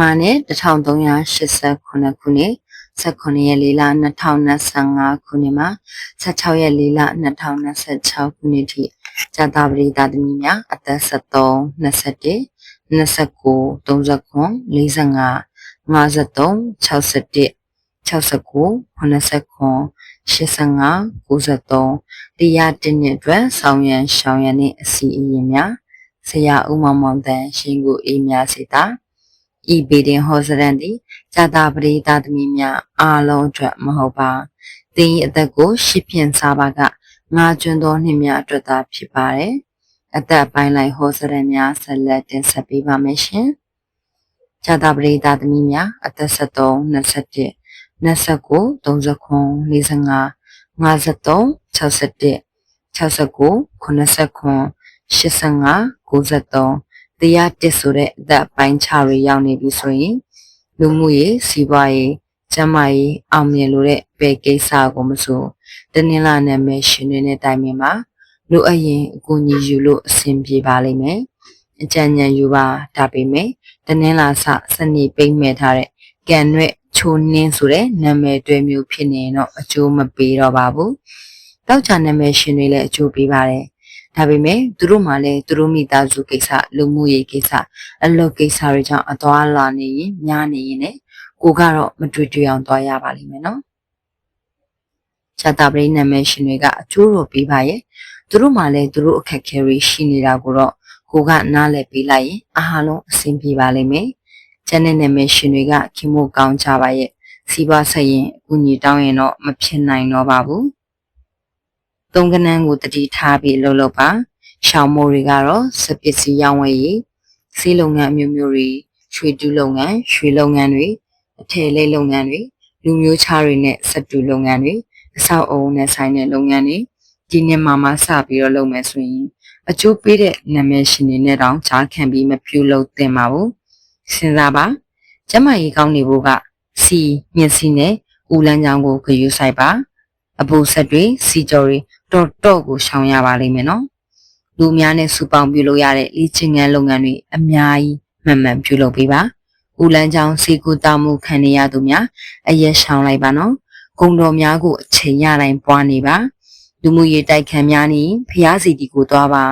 မြန်မာနှစ်1389ခုနှစ်18ရက်4လ2025ခုနှစ်မှာ16ရက်4လ2026ခုနှစ်ထိဇာတာပရိသတ်သမီးများအသက်73 21 29 39 45 53 61 69 89 85 93တရားတင်တဲ့အတွက်ဆောင်ရန်ရှောင်ရန်နှင့်အစီအရင်များဆရာဦးမောင်မောင်တန်ရှင်ကိုအေးများစေတာ ဤပေတင်ဟောစရန်သည်ဇာတာပရိသသမီးများအားလုံးအတွက်မဟုတ်ပါသင်၏အသက်ကိုရှစ်ဖြင့်စားပါကငါကျွန်းသောနှစ်များအတွက်သာဖြစ်ပါတယ်အသက်ပိုင်းလိုက်ဟောစရန်များဆက်လက်တင်ဆက်ပေးပါမယ်ရှင်ဇာတာပရိသသမီးများအသက်73 21 29 39 45 53 61 69 89 85 93 တရားတစ်ဆိုတဲ့အသက်ပိုင်းခြားတွေရောက်နေပြီဆိုရင်လူမှုရေးစီးပွားရေးကျန်းမာရေးအောင်မြင်လို့တဲ့ပဲကိစ္စကိုမဆိုတနင်္လာနေ့မဲ့ရှင်တွေနဲ့တိုင်ပင်မှာလူအရင်အကူအညီယူလို့အဆင်ပြေပါလိမ့်မယ်အကြံဉာဏ်ယူပါဒါပေမဲ့တနင်္လာစစနေပိတ်မဲ့ထားတဲ့ကံရွက်ချိုးနှင်းဆိုတဲ့နာမည်တွဲမျိုးဖြစ်နေတော့အကျိုးမပေးတော့ပါဘူးတောက်ချနာမည်ရှင်တွေလည်းအကျိုးပေးပါတယ် ဒါပေမဲ့သူတို့မှလည်းသူတို့မိသားစုကိစ္စလူမှုရေးကိစ္စအလုပ်ကိစ္စတွေကြောင့်အသွားလာနေရင်များနေရင်လည်းကိုကတော့မတွေ့တွေ့အောင်သွားရပါလိမ့်မယ်နော်။ဇာတာပရိနာမည်ရှင်တွေကအကျိုးတော်ပေးပါရဲ့သူတို့မှလည်းသူတို့အခက်အခဲတွေရှိနေတာကိုတော့ကိုကနားလည်ပေးလိုက်ရင်အားလုံးအဆင်ပြေပါလိမ့်မယ်။ကျန်တဲ့နာမည်ရှင်တွေကခင်မို့ကောင်းကြပါရဲ့စီးပွားဆက်ရင်အကူညီတောင်းရင်တော့မဖြစ်နိုင်တော့ပါဘူး။ သုံးကနန်းကိုတတိထားပြီးလှုပ်လှုပ်ပါရှောင်းမိုးတွေကတော့စပစ္စည်းရောင်းဝယ်ရေးစီးလုပ်ငန်းအမျိုးမျိုးတွေရွှေတူးလုပ်ငန်းရွှေလုပ်ငန်းတွေအထည်လိပ်လုပ်ငန်းတွေလူမျိုးခြားတွေနဲ့စက်တူလုပ်ငန်းတွေအဆောက်အအုံနဲ့ဆိုင်တဲ့လုပ်ငန်းတွေဒီနှစ်မှမှစပြီးတော့လုပ်မယ်ဆိုရင်အကျိုးပေးတဲ့နာမည်ရှင်တွေနဲ့တောင်ကြားခံပြီးမပြုလုပ်သင့်ပါဘူးစဉ်းစားပါကျမကြီးကောင်းနေဖို့ကစီမျက်စိနဲ့ဦးလန်းချောင်းကိုဂရုစိုက်ပါ အပူဆက်တွေစီကြော်တွေတော့တော့ကိုရှောင်ရပါလိမ့်မယ်နော်လူများနဲ့စုပေါင်းပြုလုပ်ရတဲ့လေ့ကျင့်ခန်းလုပ်ငန်းတွေအများကြီးမှန်မှန်ပြုလုပ်ပေးပါဦးလန်းချောင်းစေကူတာမှုခံနေရသူများအရက်ရှောင်လိုက်ပါနော်ဂုံတော်များကိုအချိန်ရတိုင်းပွားနေပါလူမှုရေးတိုက်ခန်းများနီဖျားစီတီကိုသွားပါ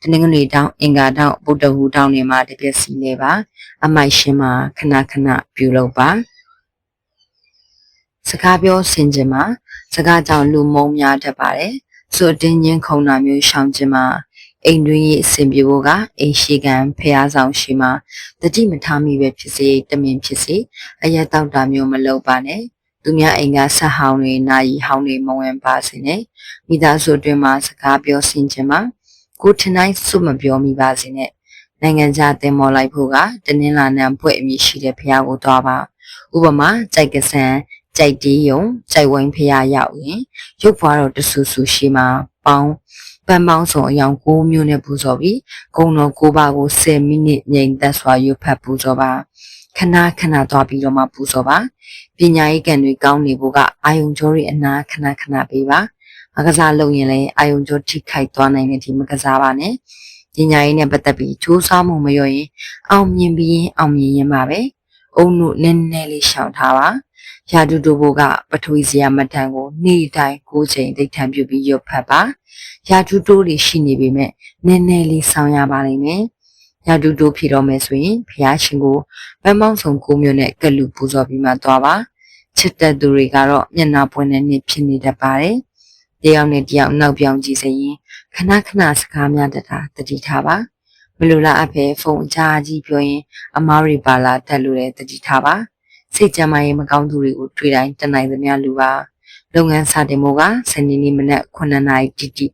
တနင်္ဂနွေတောင်အင်္ဂါတောင်ဗုဒ္ဓဟူတောင်တွေမှာတပြည့်စီနေပါအမိုက်ရှင်မှာခဏခဏပြုလုပ်ပါစ ကားပြောဆင်ခြင်မှာစကားကြောင့်လူမုံများတတ်ပါတယ်ဆိုတင်းချင်းခုံတာမျိုးရှောင်ခြင်းမှာအိမ်တွင်းရေးအဆင်ပြေဖို့ကအိမ်ရှိကံဖျားဆောင်ရှိမှာတတိမထားမိပဲဖြစ်စေတမင်ဖြစ်စေအရက်တောက်တာမျိုးမလုပ်ပါနဲ့သူများအိမ်ကဆက်ဟောင်းတွေနာယီဟောင်းတွေမဝင်ပါစေနဲ့မိသားစုအတွင်းမှာစကားပြောဆင်ခြင်းမှာကိုထင်တိုင်းစွမပြောမိပါစေနဲ့နိုင်ငံခြားတင်မော်လိုက်ဖို့ကတနင်္လာနေ့ဖွဲ့အမည်ရှိတဲ့ဖျားကိုသွားပါဥပမာကြိုက်ကစံ ကြိုက်တီးယုံကြိုက်ဝိုင်းဖျားရောက်ရင်ရုပ်ဘွားတော်တဆူဆူရှိမှာပေါင်းပန်းပေါင်းစုံအယောင်6မျိုးနဲ့ပူဇော်ပြီးဂုံတော်9ပါးကို10မိနစ်ငြိမ်သက်စွာရွတ်ဖတ်ပူဇော်ပါခဏခဏသွားပြီးတော့မှပူဇော်ပါပညာရေးကံတွေကောင်းနေဖို့ကအာယုံကြောတွေအနာခဏခဏပေးပါမကစားလုပ်ရင်လည်းအာယုံကြောထိခိုက်သွားနိုင်တဲ့ဒီမကစားပါနဲ့ပညာရေးနဲ့ပတ်သက်ပြီးစူးစမ်းမှုမလျော့ရင်အောင်မြင်ပြီးအောင်မြင်ရင်ပါပဲ အုံတို့နည်းနည်းလေးရှောင်ထားပါရာတူတူဘိုကပထဝီဇယမထံကိုနေ့တိုင်း၉ချိန်ဒိဋ္ဌံပြုပြီးရွတ်ဖတ်ပါရာတူတိုးတွေရှိနေပေမဲ့နည်းနည်းလေးဆောင်ရပါလိမ့်မယ်ရာတူတိုးဖြစ်တော့မယ်ဆိုရင်ဘုရားရှင်ကိုပန်းပေါင်းဆောင်ကိုမျိုးနဲ့ကလူပူဇော်ပြီးမှသွားပါချစ်တဲ့သူတွေကတော့မျက်နှာပွင့်တဲ့နေ့ဖြစ်နေတတ်ပါတယ်တယောက်နဲ့တယောက်နောက်ပြောင်ကြည့်စရင်ခဏခဏစကားများတတ်တာတတိထားပါ မလိုလားအဖေဖုန်းအချာကြီးပြောရင် အမားရီပါလာတက်လို့လည်းတတိထားပါစိတ်ကြမ်းမာရေးမကောင်းသူတွေကိုတွေ့တိုင်းတနိုင်သမျှလူပါလုပ်ငန်းစတင်ဖို့ကစနေနေ့မနက်9နာရီတိတိ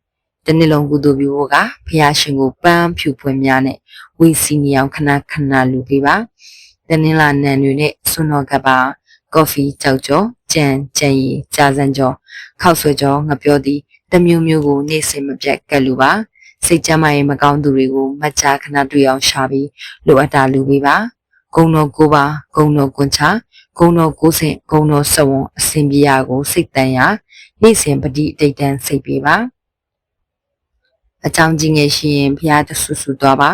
တနေ့လုံးကုသိုလ်ပြုဖို့ကဖះရှင်ကိုပန်းဖြူဖွင့်များနဲ့ဝီစီနီအောင်ခဏခဏလူပေးပါတနင်္လာနံတွေနဲ့ဆွတော်ကပါကော်ဖီကြောက်ကြောကြံကြံရီကြာစံကြောခောက်ဆွဲကြောငပြောသည်တမျိုးမျိုးကိုနေ့စဉ်မပြတ်ကတ်လူပါ စိတ်ကြမ်းမာရေးမကောင်းသူတွေကိုမကြာခဏတွေ့အောင်ရှာပြီးလိုအပ်တာလူပေးပါဂုံတော်ကိုပါဂုံတော်ကွန်ချဂုံတော်ကိုစင်ဂုံတော်စဝွန်အစဉ်ပြေရာကိုစိတ်တန်ရာနေ့စဉ်ပတိအတိတ်တန်စိတ်ပေးပါအကြောင်းကြီးငယ်ရှိရင်ဖျားတဆူဆူသွားပါ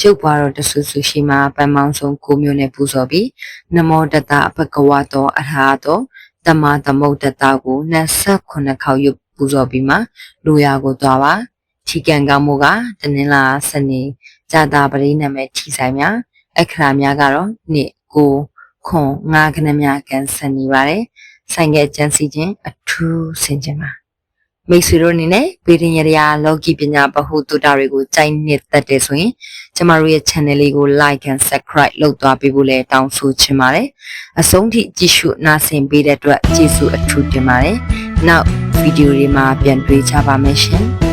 ရုပ်ပွားတော့တဆူဆူရှိမှာပန်းမောင်းဆုံးကိုမျိုးနဲ့ပူဇော်ပြီးနမောတတအဘဂဝတောအထာတောတမသမုဒ္ဒတကို29ခေါက်ရုပ်ပူဇော်ပြီးမှလူရကိုသွားပါ ထီကံကောင်းမှုကတနင်္လာစနေဇာတာပရိနာမဲထီဆိုင်များအခရာများကတော့နှစ်ကိုခွန်ငါးခဏများကန်ဆန်နေပါတယ်ဆိုင်ကကျန်းစီခြင်းအထူးဆင်ခြင်းပါမိတ်ဆွေတို့အနေနဲ့ဗေဒင်ရရာလောကီပညာဗဟုသုတတွေကိုကြိုက်နှစ်သက်တယ်ဆိုရင်ကျမတို့ရဲ့ channel လေးကို like and subscribe လုပ်သွားပေးဖို့လည်းတောင်းဆိုချင်ပါတယ်အဆုံးထိကြည့်ရှုနားဆင်ပေးတဲ့အတွက်ကျေးဇူးအထူးတင်ပါတယ်နောက်ဗီဒီယိုတွေမှာပြန်တွေ့ကြပါမယ်ရှင်